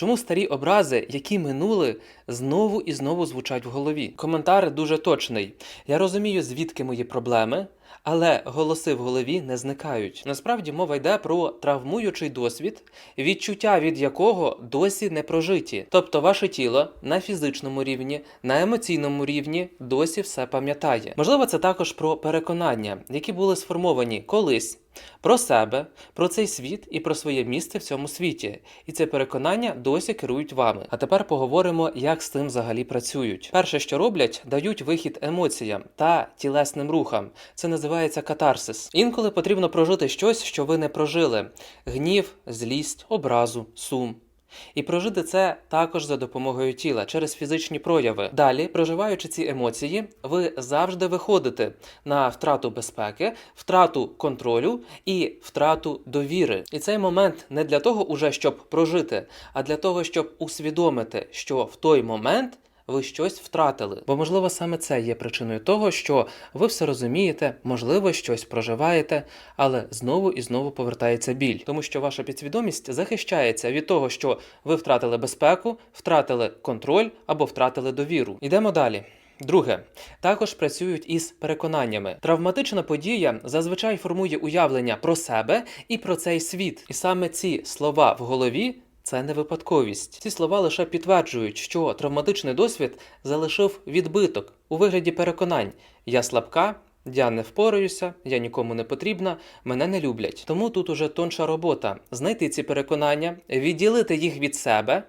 Чому старі образи, які минули, знову і знову звучать в голові? Коментар дуже точний. Я розумію, звідки мої проблеми, але голоси в голові не зникають. Насправді мова йде про травмуючий досвід, відчуття від якого досі не прожиті. Тобто ваше тіло на фізичному рівні, на емоційному рівні досі все пам'ятає. Можливо, це також про переконання, які були сформовані колись. Про себе, про цей світ і про своє місце в цьому світі. І це переконання досі керують вами. А тепер поговоримо, як з цим взагалі працюють. Перше, що роблять, дають вихід емоціям та тілесним рухам. Це називається катарсис. Інколи потрібно прожити щось, що ви не прожили: гнів, злість, образу, сум. І прожити це також за допомогою тіла через фізичні прояви. Далі, проживаючи ці емоції, ви завжди виходите на втрату безпеки, втрату контролю і втрату довіри. І цей момент не для того, уже щоб прожити, а для того, щоб усвідомити, що в той момент. Ви щось втратили, бо можливо саме це є причиною того, що ви все розумієте, можливо, щось проживаєте, але знову і знову повертається біль, тому що ваша підсвідомість захищається від того, що ви втратили безпеку, втратили контроль або втратили довіру. Йдемо далі. Друге, також працюють із переконаннями. Травматична подія зазвичай формує уявлення про себе і про цей світ. І саме ці слова в голові. Це не випадковість. Ці слова лише підтверджують, що травматичний досвід залишив відбиток у вигляді переконань: я слабка, я не впораюся, я нікому не потрібна, мене не люблять. Тому тут уже тонша робота знайти ці переконання, відділити їх від себе.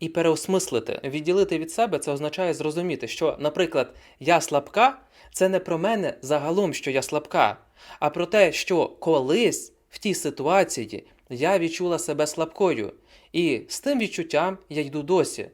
І переосмислити. Відділити від себе це означає зрозуміти, що, наприклад, я слабка це не про мене загалом, що я слабка, а про те, що колись в тій ситуації я відчула себе слабкою. І з тим відчуттям я йду досі.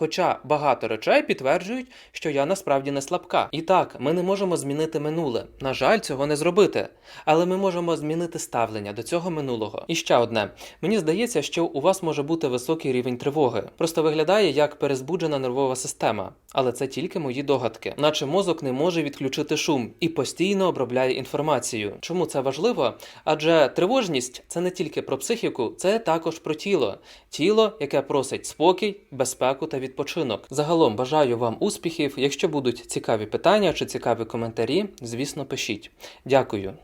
Хоча багато речей підтверджують, що я насправді не слабка. І так, ми не можемо змінити минуле. На жаль, цього не зробити. Але ми можемо змінити ставлення до цього минулого. І ще одне: мені здається, що у вас може бути високий рівень тривоги. Просто виглядає як перезбуджена нервова система. Але це тільки мої догадки, наче мозок не може відключити шум і постійно обробляє інформацію. Чому це важливо? Адже тривожність це не тільки про психіку, це також про тіло. Тіло, яке просить спокій, безпеку та відпочинок. Загалом бажаю вам успіхів. Якщо будуть цікаві питання чи цікаві коментарі, звісно, пишіть. Дякую.